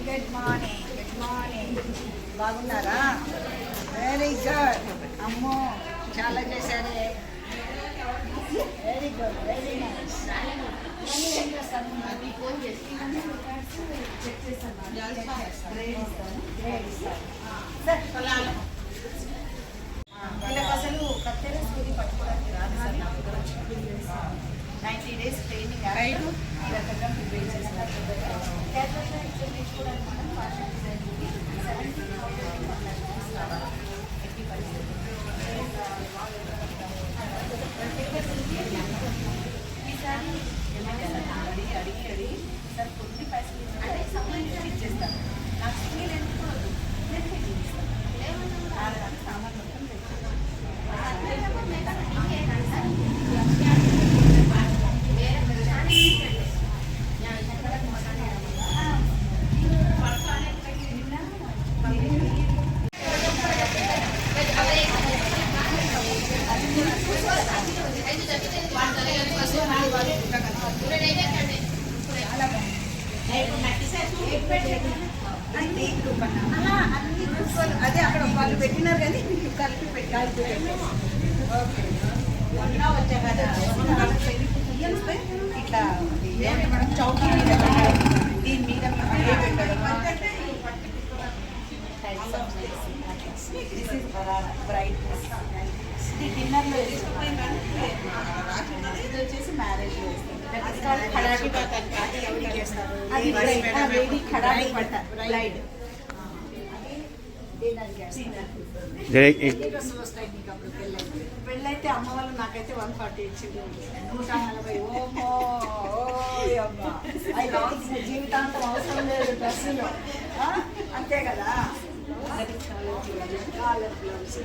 Good morning good morning బాగున్నారా? Very good అమ్మో చాలా చేశారే. వెరీ గుడ్ వెరీ నైస్ చేస్తాను గ్రేడ్ ఇస్తాను సార్ వీళ్ళకి అసలు కత్తెర స్కూల్ పట్టుకోవడానికి రాదు సార్ నా దగ్గర వచ్చి నైంటీ డేస్ ట్రైనింగ్ ఈ రకంగా ప్రిపేర్ చేస్తారు. అలా అన్ని అదే అక్కడ వాళ్ళు పెట్టినారు కానీ మీకు కలిపి పెట్టాలి మొన్న వచ్చా కదా ఇట్లా చౌకీ మీద పెట్టడం, దీని మీద దిస్ ఇస్ బ్రైట్ ఇది డిన్నర్లో వేసుకుంటాం ఇది వచ్చేసి మ్యారేజ్ అది ఖడాబీ పట్ట. బ్రైడ్ పెళ్ళైతే. అమ్మ వాళ్ళు నాకైతే వన్ ఫార్టీ ఇచ్చింది నూట నలభై. ఓహో జీవితాంతం అవసరం లేదు డ్రెస్సులు? అంతే కదా? Collar blouse.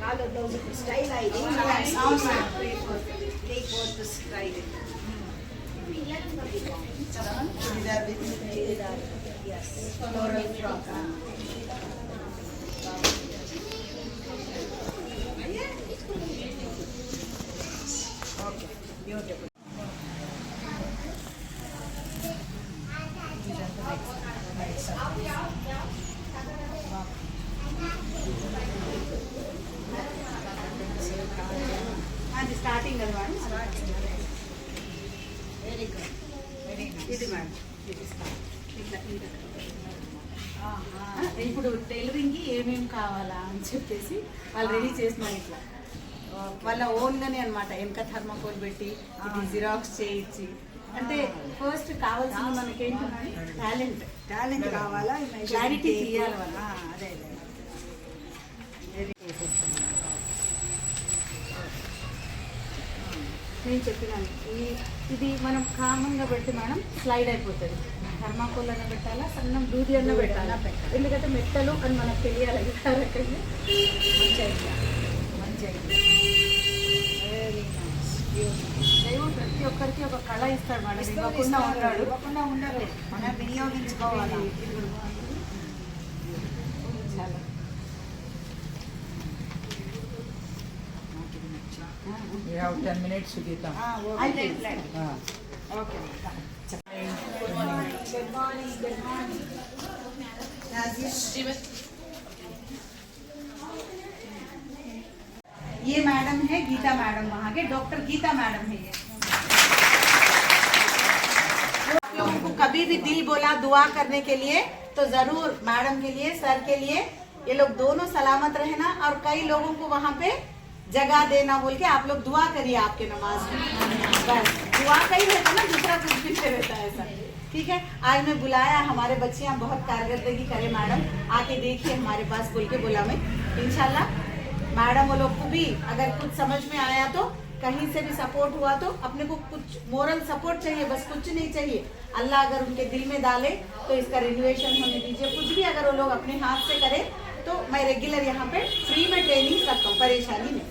కాలర్ బ్లౌజ్ ఇప్పుడు స్టైల్ అయింది. Three fourth three fourth style churidar with churidar yes floral frock అది స్టార్టింగ్ కదా మేడం వెరీ గుడ్ వెరీ ఇది మేడం ఇది ఇప్పుడు టైలరింగ్కి ఏమేమి కావాలా అని చెప్పేసి వాళ్ళు రెడీ చేసి ఇట్లా ఓన్గానే అనమాట వెనక థర్మాకోల్ పెట్టి ఇది జిరాక్స్ చేయించి. అంటే ఫస్ట్ కావాల్సింది మనకేంటి? టాలెంట్. టాలెంట్ కావాలా? క్లారిటీ తీయాలి. అదే నేను చెప్పినాను. ఈ ఇది మనం కామన్గా పెట్టి మేడం స్లైడ్ అయిపోతుంది. థర్మాకోల్ అన్న పెట్టాలా? సన్నం దూది అన్న పెట్టాలా? ఎందుకంటే మెట్టలు అని మనకు తెలియాలి. రకంగా. మంచి ఐడియా మంచి ఐడియా వెరీ నైస్ దేవుడు ప్రతి ఒక్కరికి ఒక కళ ఇస్తాడు మేడం ఇవ్వకుండా ఉంటాడు ఇవ్వకుండా ఉండరు మనం వినియోగించుకోవాలి చాలా You have 10 minutes, Sugita. అయిపోయింది Ah. Okay good morning good morning good morning ये मैडम है, गीता मैडम वहाँ के, डॉक्टर गीता मैडम है ये। लोगों को कभी भी दिल बोला दुआ करने के लिए तो ज़रूर मैडम के लिए, सर के लिए, ये लोग दोनों सलामत रहना और कई लोगों को वहाँ पे जगह देना बोल के आप लोग दुआ करिए आपके नमाज़ में। दुआ का ही रहता ना, दूसरा कुछ भी नहीं रहता है सर ठीक है? आज मैं बुलाया, हमारे बच्चे यहाँ बहुत कारकर्दगी करे मैडम। आके देखिए हमारे पास बोल के बोला मैं। इंशाल्लाह मैडम वो लोग को भी अगर कुछ समझ में आया तो कहीं से भी सपोर्ट हुआ तो अपने को कुछ मोरल सपोर्ट चाहिए बस कुछ नहीं चाहिए अल्लाह अगर उनके दिल में डाले तो इसका रिनोवेशन होने दीजिए कुछ भी अगर वो लोग अपने हाथ से करें तो मैं रेगुलर यहाँ पे फ्री में ट्रेनिंग करता हूँ परेशानी नहीं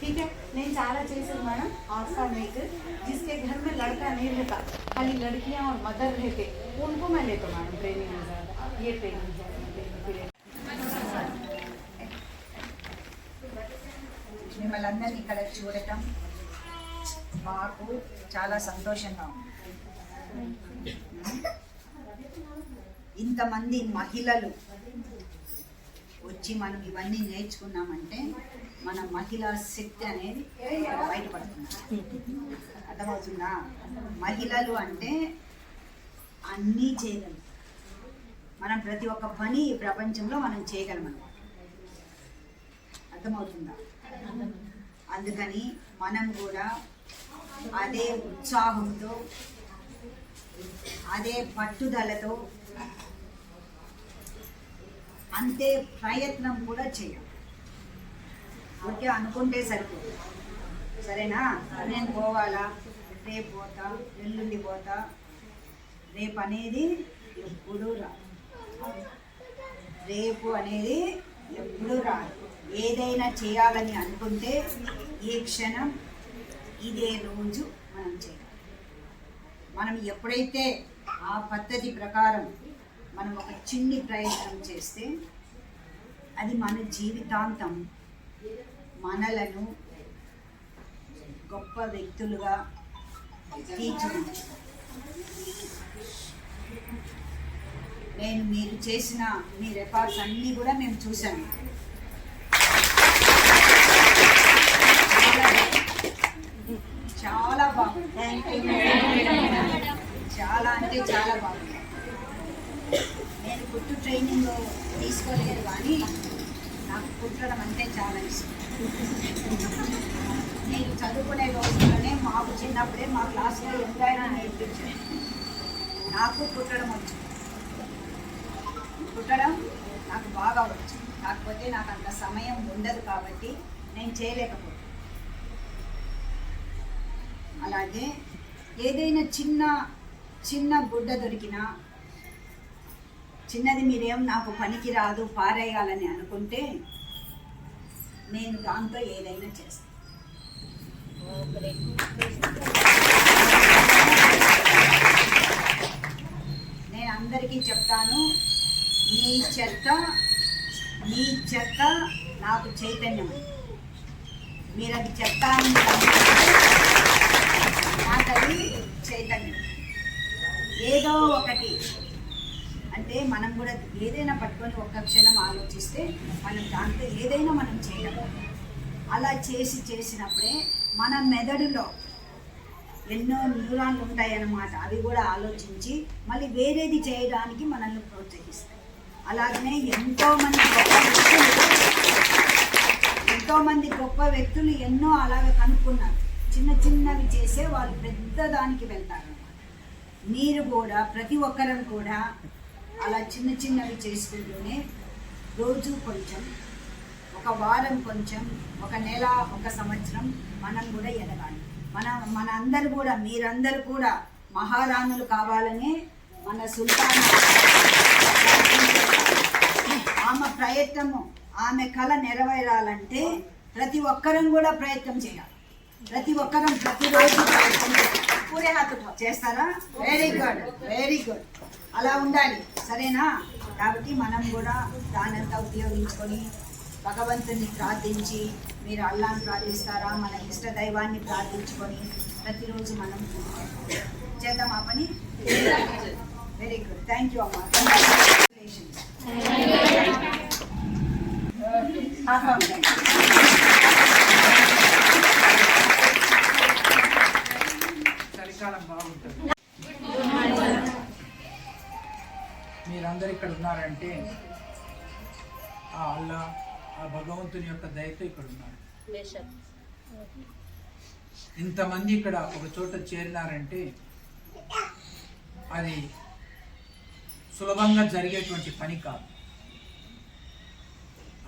ठीक है नहीं చాలా చేశాను మేడం ऑर्फनेज जिसके घर में लड़का नहीं रहता खाली लड़कियाँ और मदर रहते उनको मैं लेता हूँ मैडम ट्रेनिंग में ज़्यादा ये ट्रेनिंग है మిమ్మల్ని అందరినీ ఇక్కడ చూడటం మాకు చాలా సంతోషంగా ఉంది. ఇంతమంది మహిళలు వచ్చి మనం ఇవన్నీ నేర్చుకున్నామంటే మన మహిళా శక్తి అనేది బయటపడుతుంది. అర్థమవుతుందా? మహిళలు అంటే అన్నీ చేయగలం. మనం ప్రతి ఒక్క పని ఈ ప్రపంచంలో మనం చేయగలం అర్థమవుతుందా? అందుకని మనం కూడా అదే ఉత్సాహంతో అదే పట్టుదలతో అంతే ప్రయత్నం కూడా చేయాలి ఓకే అనుకుంటే సరిపోదు. సరేనా? నేను పోవాలా? రేపు పోతా? ఎల్లుండి పోతా? రేపు అనేది ఎప్పుడూ రాదు. రేపు అనేది ఎప్పుడూ రాదు. ఏదైనా చేయాలని అనుకుంటే ఈ క్షణం ఇదే రోజు మనం చేయాలి. మనం ఎప్పుడైతే ఆ పద్ధతి ప్రకారం మనం ఒక చిన్ని ప్రయత్నం చేస్తే అది మన జీవితాంతం మనలను గొప్ప వ్యక్తులుగా తీర్చిదిద్దుతుంది. నేను మీరు చేసిన మీ రికార్డ్స్ అన్నీ కూడా మేము చూసాము చాలా బాగుంది. చాలా అంటే చాలా బాగుంది. నేను కుట్టు ట్రైనింగ్ తీసుకోలేదు కానీ నాకు కుట్టడం అంటే చాలా ఇష్టం. నేను చదువుకునే రోజుల్లోనే మాకు చిన్నప్పుడే మా క్లాస్లో ఎంతైనా నేర్పించాను నాకు కుట్టడం వచ్చు. కుట్టడం నాకు బాగా వచ్చు. కాకపోతే నాకు అంత సమయం ఉండదు కాబట్టి నేను చేయలేకపోతున్నాను అలాగే ఏదైనా చిన్న చిన్న గుడ్డ దొరికినా చిన్నది మీరేం నాకు పనికి రాదు పారేయాలని అనుకుంటే నేను దాంతో ఏదైనా చేస్తాను నేను అందరికీ చెప్తాను నీ చెత్త నీ చెత్త నాకు చైతన్యం. మీరు అది చెత్త అని అది చైతన్యం. ఏదో ఒకటి. అంటే మనం కూడా ఏదైనా పట్టుకొని ఒక్క క్షణం ఆలోచిస్తే మనం దాంట్లో ఏదైనా మనం చేయగలం అలా చేసి చేసినప్పుడే మన మెదడులో ఎన్నో న్యూరాన్లు ఉంటాయన్నమాట. అవి కూడా ఆలోచించి మళ్ళీ వేరేది చేయడానికి మనల్ని ప్రోత్సహిస్తాయి. అలాగనే ఎంతోమంది గొప్ప వ్యక్తులు ఎంతోమంది గొప్ప వ్యక్తులు ఎన్నో అలాగ కనుక్కున్నారు. చిన్న చిన్నవి చేసే వాళ్ళు పెద్ద దానికి వెళ్తారు మీరు కూడా ప్రతి ఒక్కరం కూడా అలా చిన్న చిన్నవి చేసుకుంటూనే రోజు కొంచెం ఒక వారం కొంచెం ఒక నెల ఒక సంవత్సరం మనం కూడా ఎదగాలి. మన మన అందరు కూడా మీరందరూ కూడా మహారాణులు కావాలని మన సుల్తాన్ ఆమె ప్రయత్నము ఆమె కళ నెరవేరాలంటే ప్రతి ఒక్కరం కూడా ప్రయత్నం చేయాలి. ప్రతి ఒక్కరం ప్రతిరోజు పూరే హాత్ చేస్తారా? వెరీ గుడ్ వెరీ గుడ్ అలా ఉండాలి. సరేనా? కాబట్టి మనం కూడా దానంతా ఉపయోగించుకొని భగవంతుని ప్రార్థించి మీరు అల్లాన్ని ప్రార్థిస్తారా? మన ఇష్ట దైవాన్ని ప్రార్థించుకొని ప్రతిరోజు మనం చేద్దాం ఆ పని? వెరీ గుడ్ థ్యాంక్ యూ అమ్మా. భగవంతుని యొక్క దయతో ఇక్కడ ఉన్నారు. ఇంతమంది ఇక్కడ ఒక చోట చేరినారంటే అది సులభంగా జరిగేటువంటి పని కాదు.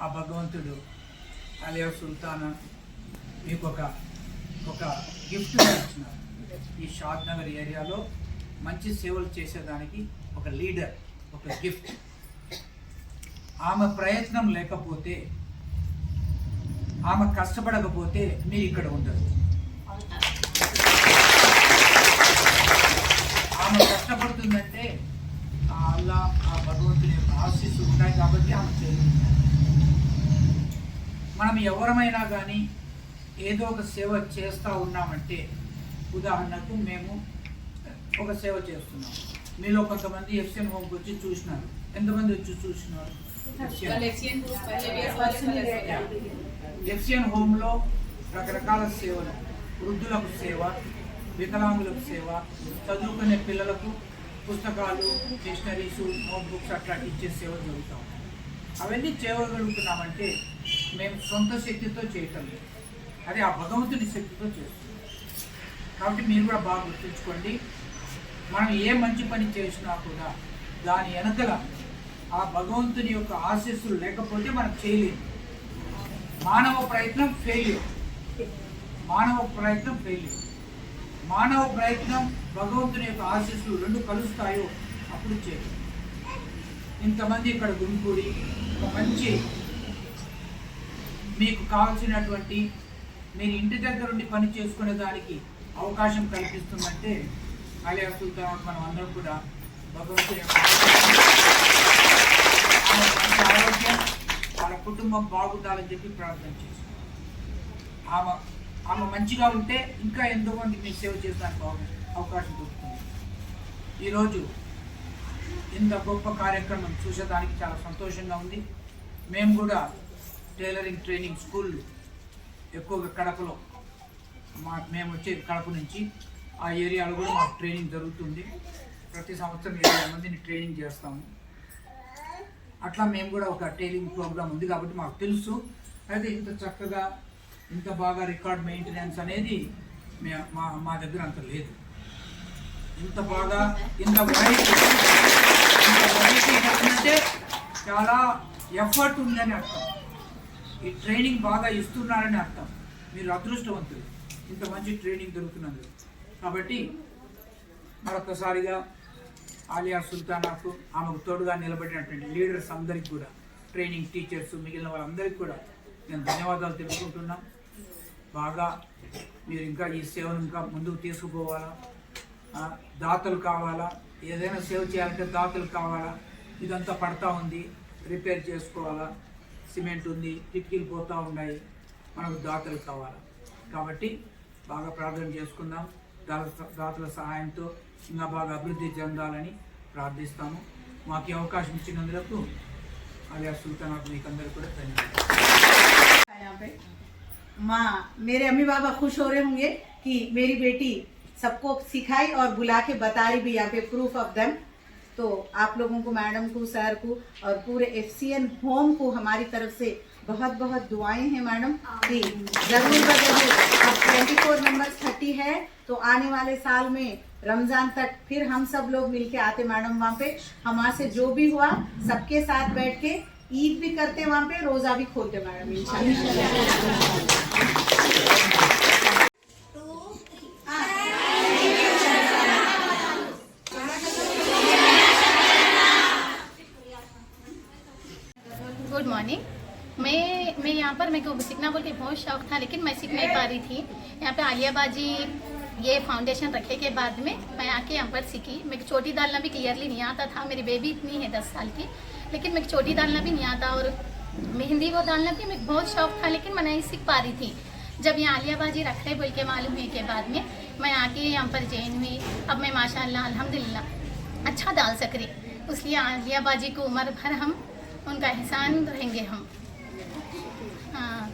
ఆ భగవంతుడు అలియా సుల్తానా మీకు ఒక ఒక గిఫ్ట్ ఇచ్చినారు. ఈ షాద్ నగర్ ఏరియాలో మంచి సేవలు చేసేదానికి ఒక లీడర్ ఒక గిఫ్ట్ ఆమె ప్రయత్నం లేకపోతే ఆమె కష్టపడకపోతే మీరు ఇక్కడ ఉండరు. ఆమె కష్టపడుతుందంటే ఆ అల్లా ఆ భగవంతుని యొక్క ఆశీస్సు ఉన్నాయి కాబట్టి ఆమె చేయగలుగుతారు. మనం ఎవరమైనా కానీ ఏదో ఒక సేవ చేస్తూ ఉన్నామంటే ఉదాహరణకు మేము ఒక సేవ చేస్తున్నాం. మీలో కొంతమంది ఎఫ్సిఎన్ హోమ్కి వచ్చి చూసినారు. ఎంతమంది వచ్చి చూసినారు? ఎఫ్సిఎన్ హోమ్లో రకరకాల సేవలు వృద్ధులకు సేవ వికలాంగులకు సేవ చదువుకునే పిల్లలకు పుస్తకాలు డిక్షనరీస్ నోట్బుక్స్ అట్లాంటి ఇచ్చే సేవలు జరుగుతాం అవన్నీ చేయగలుగుతున్నామంటే మేము సొంత శక్తితో చేయటం లేదు. అది ఆ భగవంతుని శక్తితో చేస్తున్నాం. కాబట్టి మీరు కూడా బాగా గుర్తుంచుకోండి. మనం ఏ మంచి పని చేసినా కూడా దాని వెనకల ఆ భగవంతుని యొక్క ఆశీస్సులు లేకపోతే మనం చేయలేము మానవ ప్రయత్నం ఫెయిల్యూర్ మానవ ప్రయత్నం ఫెయిల్యూర్ మానవ ప్రయత్నం భగవంతుని యొక్క ఆశీస్సులు రెండు కలుస్తాయో అప్పుడు చేయలేము ఇంతమంది ఇక్కడ గుమికూడి ఒక మంచి మీకు కావాల్సినటువంటి మీరు ఇంటి దగ్గర ఉండి పని చేసుకునే దానికి అవకాశం కల్పిస్తుందంటే అలే సుల్తాన్ మనం అందరం కూడా భగవంతుని యొక్క ఆమె మంచి ఆరోగ్యం వాళ్ళ కుటుంబం బాగుండాలని చెప్పి ప్రార్థన చేస్తాం ఆమె ఆమె మంచిగా ఉంటే ఇంకా ఎంతో మంది సేవ చేస్తానికి అవకాశం దొరుకుతుంది. ఈరోజు ఇంత గొప్ప కార్యక్రమం చూసేదానికి చాలా సంతోషంగా ఉంది. మేము కూడా టైలరింగ్ ట్రైనింగ్ స్కూల్ ఎక్కువగా కడపలో మా మేము వచ్చే కడప నుంచి ఆ ఏరియాలో కూడా మాకు ట్రైనింగ్ జరుగుతుంది. ప్రతి సంవత్సరం ఇరవై మందిని ట్రైనింగ్ చేస్తాము. అట్లా మేము కూడా ఒక టైలింగ్ ప్రోగ్రామ్ ఉంది కాబట్టి మాకు తెలుసు. అయితే ఇంత చక్కగా ఇంత బాగా రికార్డ్ మెయింటెనెన్స్ అనేది మా మా దగ్గర అంత లేదు. ఇంత బాగా ఇంత వెరైటీ ఇంత వెరైటీ అంటే చాలా ఎఫర్ట్ ఉందని అర్థం. ఈ ట్రైనింగ్ బాగా ఇస్తున్నారని అర్థం. మీరు అదృష్టవంతులు. ఇంత మంచి ట్రైనింగ్ దొరుకుతున్నందుకు. కాబట్టి మరొకసారిగా ఆలియా సుల్తానాకు ఆమెకు తోడుగా నిలబడినటువంటి లీడర్స్ అందరికీ కూడా ట్రైనింగ్ టీచర్స్ మిగిలిన వాళ్ళందరికీ కూడా నేను ధన్యవాదాలు తెలుపుకుంటున్నాం. బాగా మీరు ఇంకా ఈ సేవను ఇంకా ముందుకు తీసుకుపోవాలా? దాతలు కావాలా? ఏదైనా సేవ చేయాలంటే దాతలు కావాలా? ఇదంతా పడతా ఉంది రిపేర్ చేసుకోవాలా? సిమెంట్ ఉంది కిటికీలు పోతూ ఉన్నాయి మనకు దాతలు కావాలా? కాబట్టి బాగా ప్రార్థన చేసుకుందాం. దాత- దాతల సహాయంతో ఇంకా బాగా అభివృద్ధి చెందాలని ప్రార్థిస్తాము మాకు ఈ అవకాశం ఇచ్చినందుకు అలియా సుల్తానాకు మీకు అందరికీ కూడా ధన్యవాదాలు यहाँ पे माँ मेरे अम्मी बाबा खुश हो रहे होंगे कि मेरी बेटी सबको सिखाई और बुला के बता रही भी यहाँ पे प्रूफ ऑफ दम तो आप लोगों को मैडम को सर को और पूरे एफ होम को हमारी तरफ से बहुत बहुत दुआएं हैं मैडम कि जरूर ब जरूर अब ट्वेंटी फोर नंबर थर्टी है तो आने वाले साल में रमज़ान तक फिर हम सब लोग मिलके आते मैडम वहाँ पे। हमारे से जो भी हुआ, सबके साथ बैठ के ईद भी करते वहाँ पे, रोजा भी खोलते मैडम गुड मॉर्निंग मैं मैं यहाँ पर, मेरे को सीखना बोल के बहुत शौक था, लेकिन मैं सीख नहीं पा रही थी। यहाँ पे आलिया बाजी ये फाउंडेशन रखे के बाद में मैं आके यहाँ पर सीखी मेरे चोटी डालना भी क्लियरली नहीं आता था। मेरी बेबी इतनी है दस साल की। लेकिन मेरे चोटी डालना भी नहीं आता और मेहंदी वो डालना भी मेरे बहुत शौक था, लेकिन मैं नहीं सीख पा रही थी। जब यहाँ आलिया बाजी रख रहे बोल के मालूम हुई के बाद में, मैं आके यहाँ पर जैन हुई। अब मैं माशाल्लाह, अल्हम्दुलिल्लाह अच्छा डाल सक रही। इसलिए आलिया बाजी को उम्र भर हम, उनका एहसान रहेंगे हम। हाँ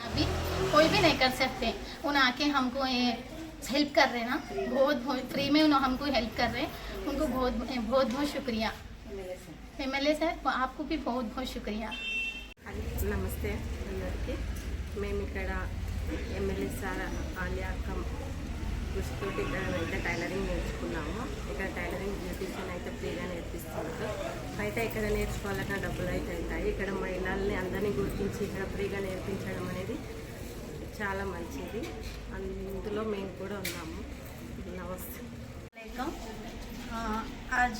अभी कोई भी नहीं कर सकते। उन आके हमको ये हेल्प कर रहे हैं ना बहुत बहुत फ्री में उन्होंने हमको हेल्प कर रहे हैं उनको बहुत बहुत बहुत शुक्रिया एम एल ए सर आपको भी बहुत बहुत शुक्रिया నమస్తే అందరికీ మేము ఇక్కడ ఎమ్మెల్యే సార్ ఆలియా అక్క కృషితోటి ఇక్కడ అయితే టైలరింగ్ నేర్చుకున్నాము ఇక్కడ టైలరింగ్ బ్యూటిషియన్ అయితే ఫ్రీగా నేర్పిస్తున్నారు బయట ఎక్కడ నేర్చుకోవాలన్నా డబ్బులు అయితే అవుతాయి ఇక్కడ మహిళల్ని అందరినీ గుర్తించి ఇక్కడ ఫ్రీగా నేర్పించడం అనేది చాలా మంచిది అందులో మేము కూడా ఉన్నాము నమస్తే वालेकुम अ, आज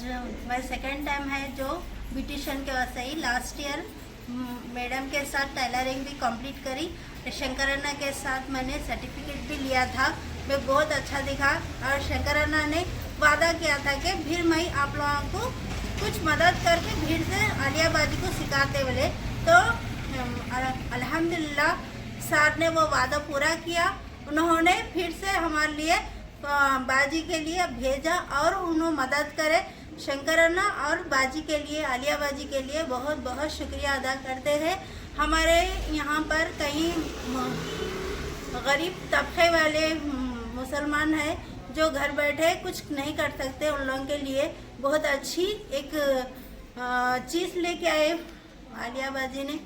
मैं सेकेंड टाइम है जो ब्यूटिशन के वैसे ही लास्ट ईयर मैडम के साथ टेलरिंग भी कंप्लीट करी शंकर अन्ना के साथ मैंने सर्टिफिकेट भी लिया था मैं बहुत अच्छा दिखा और शंकर अन्ना ने वादा किया था कि फिर मैं आप लोगों को कुछ मदद करके भीड़ से आलिया बाजी को सिखाते बोले तो अम, अल- अल्हम्दुलिल्लाह सर ने वो वादा पूरा किया। उन्होंने फिर से हमारे लिए बाजी के लिए भेजा और उन्होंने मदद करे। शंकरन्ना और बाजी के लिए, आलिया बाजी के लिए बहुत बहुत शुक्रिया अदा करते हैं। हमारे यहाँ पर कई गरीब तबके वाले मुसलमान हैं जो घर बैठे कुछ नहीं कर सकते उन लोगों के लिए। बहुत अच्छी एक चीज़ लेके आए आलिया बाजी ने।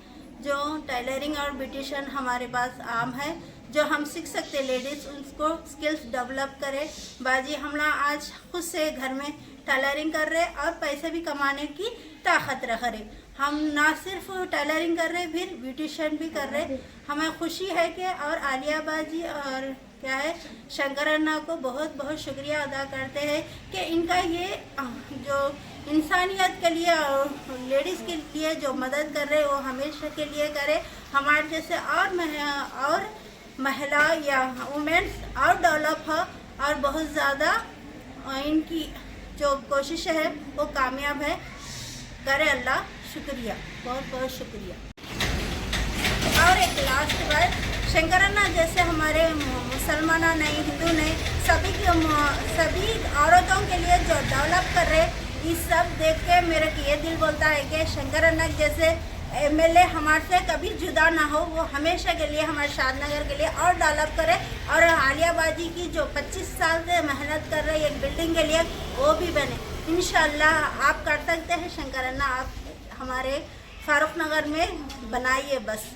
जो टेलरिंग और ब्यूटिशन हमारे पास आम है, जो हम सीख सकते लेडीज़ उसको स्किल्स डेवलप करें। बाजी हम आज खुद से घर में टेलरिंग कर रहे और पैसे भी कमाने की ताकत रख रहे हम ना सिर्फ़ टेलरिंग कर रहे फिर ब्यूटिशन भी कर रहे हमें खुशी है कि और आलिया बाजी और क्या है, शंकर अन्ना को बहुत बहुत शुक्रिया अदा करते हैं कि इनका ये, जो इंसानियत के लिए लेडीज़ के लिए जो मदद कर रहे वो हमेशा के लिए करे। हमारे जैसे और मह- और महिला या वुमेन्स और डेवलप हो और बहुत ज़्यादा इनकी जो कोशिश है, वो कामयाब है। करे अल्लाह, शुक्रिया, बहुत बहुत शुक्रिया। और एक लास्ट बात, शंकरन्ना जैसे हमारे मुसलमान नहीं हिंदू नहीं सभी के सभी औरतों के लिए जो डेवलप कर रहे इस सब देख के मेरे को ये दिल बोलता है कि शंकर अनक जैसे एम एमएलए हमारे से कभी जुदा ना हो, वो हमेशा के लिए, हमारे शादनगर के लिए और डेवलप करे। और हालिया बाजी की जो 25 साल से मेहनत कर रही एक बिल्डिंग के लिए, वो भी बने। इन आप कर सकते हैं शंकर अन्ना, आप हमारे फारूक नगर में बनाइए बस।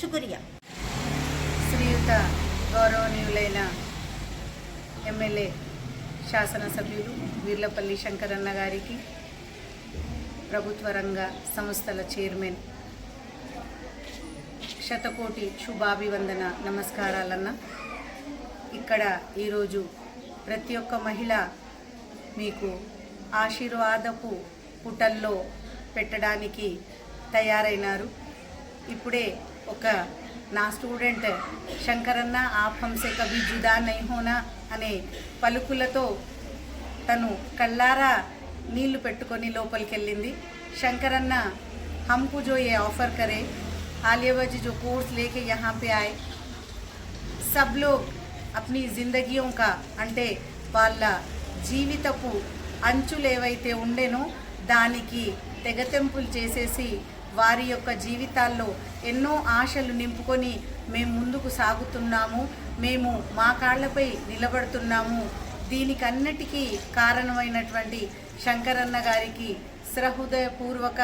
शुक्रिया। श्रीयुता गौरव न्यूलैना ए శాసనసభ్యులు వీర్లపల్లి శంకరన్న గారికి ప్రభుత్వ రంగ సంస్థల చైర్మన్ శతకోటి శుభాభివందన నమస్కారాలన్న. ఇక్కడ ఈరోజు ప్రతి ఒక్క మహిళ మీకు ఆశీర్వాదపు పుటల్లో పెట్టడానికి తయారైనారు. ఇప్పుడే ఒక నా స్టూడెంట్ శంకరన్న ఆప్ హంసే కభీ జుదా నహీ హోనా అనే పలుకులతో తను కళ్ళారా నీళ్లు పెట్టుకొని లోపలికి వెళ్ళింది శంకరన్న हमको जो ये ऑफ़र करे आलिया बाजी जो कोर्स लेके यहाँ पे आए सब लोग अपनी జిందగీయం కా అంటే వాళ్ళ జీవితపు అంచులు ఏవైతే ఉండేనో దానికి తెగతెంపులు చేసేసి వారి యొక్క జీవితాల్లో ఎన్నో ఆశలు నింపుకొని మేము ముందుకు సాగుతున్నాము. మేము మా కాళ్ళపై నిలబడుతున్నాము. దీనికన్నిటికీ కారణమైనటువంటి శంకరన్న గారికి సహృదయపూర్వక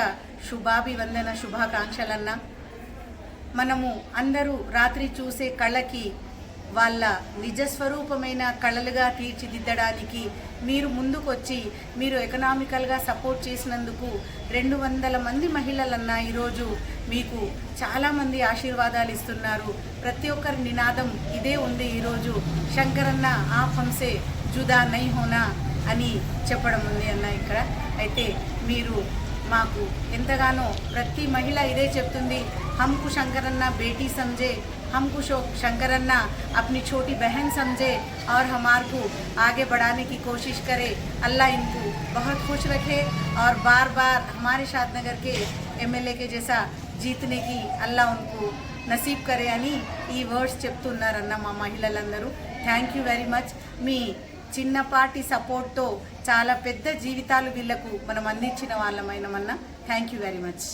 శుభాభివందన శుభాకాంక్షలన్న. మనము అందరూ రాత్రి చూసే కళకి వాళ్ళ నిజస్వరూపమైన కళలుగా తీర్చిదిద్దడానికి మీరు ముందుకొచ్చి మీరు ఎకనామికల్గా సపోర్ట్ చేసినందుకు రెండు వందల మంది మహిళలన్నా ఈరోజు మీకు చాలామంది ఆశీర్వాదాలు ఇస్తున్నారు. ప్రతి ఒక్కరి నినాదం ఇదే ఉంది ఈరోజు. శంకరన్న ఆ హంసే జుదా నై హోనా అని చెప్పడం ఉంది అన్న ఇక్కడ. అయితే మీరు మాకు ఎంతగానో ప్రతి మహిళ ఇదే చెప్తుంది. హంకు శంకరన్న భేటీ సంజయ్ हमको शो शंकरन्ना अपनी छोटी बहन समझे और हमार को आगे बढ़ाने की कोशिश करे अल्लाह इनको बहुत खुश रखे और बार बार हमारे शादनगर के एमएलए के जैसा जीतने की अल्लाह उनको నసీబ్ కరే అని ఈ వర్డ్స్ చెప్తున్నారన్న మా మహిళలందరూ థ్యాంక్ యూ వెరీ మచ్ మీ చిన్నపాటి సపోర్ట్తో చాలా పెద్ద జీవితాలు వీళ్ళకు మనం అందించిన వాళ్ళమైనమన్నా థ్యాంక్ యూ వెరీ మచ్